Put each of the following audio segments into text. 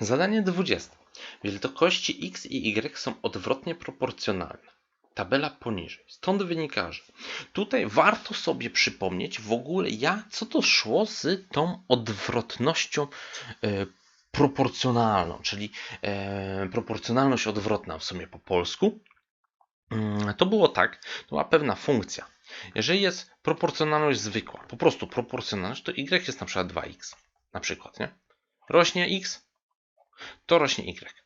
Zadanie 20. Wielkości x i y są odwrotnie proporcjonalne. Tabela poniżej. Stąd wynika, że tutaj warto sobie przypomnieć w ogóle, jak, co to szło z tą odwrotnością e, proporcjonalną, czyli e, proporcjonalność odwrotna w sumie po polsku. Mm, To było tak, to była pewna funkcja. Jeżeli jest proporcjonalność zwykła, po prostu proporcjonalność, to y jest na przykład 2x. Na przykład, nie? Rośnie x, to rośnie y.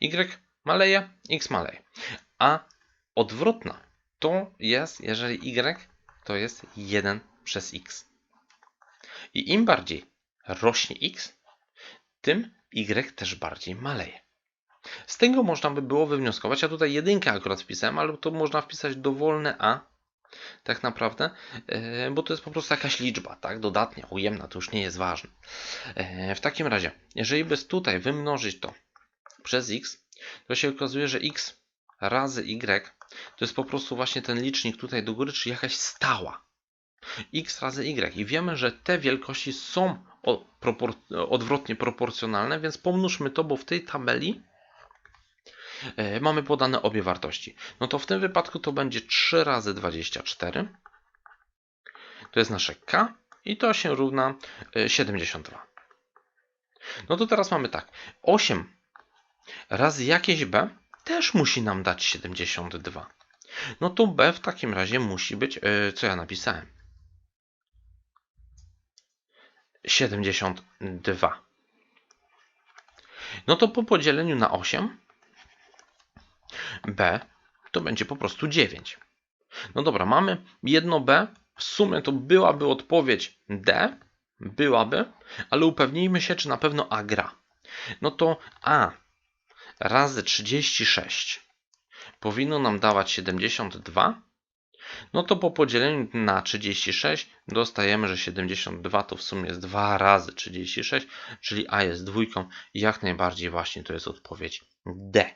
y maleje, x maleje. A odwrotna to jest, jeżeli y to jest 1 przez x. I im bardziej rośnie x, tym y też bardziej maleje. Z tego można by było wywnioskować, ja tutaj jedynkę akurat wpisałem, ale to można wpisać dowolne a, tak naprawdę, e, bo to jest po prostu jakaś liczba, tak, dodatnia, ujemna, to już nie jest ważne. E, W takim razie, jeżeli by tutaj wymnożyć to przez x, to się okazuje, że x razy y to jest po prostu właśnie ten licznik tutaj do góry, czyli jakaś stała. x razy y. I wiemy, że te wielkości są odwrotnie proporcjonalne, więc pomnóżmy to, bo w tej tabeli mamy podane obie wartości. No to w tym wypadku to będzie 3 razy 24. To jest nasze k i to się równa e, 72. No to teraz mamy tak. 8 razy jakieś b też musi nam dać 72. No to b w takim razie musi być, e, co ja napisałem? 72. No to po podzieleniu na 8 b to będzie po prostu 9. No dobra, mamy jedno b. W sumie to byłaby odpowiedź d, byłaby, ale upewnijmy się, czy na pewno a gra. No to a razy 36 powinno nam dawać 72. No to po podzieleniu na 36 dostajemy, że 72 to w sumie jest 2 razy 36, czyli a jest dwójką jak najbardziej właśnie to jest odpowiedź D.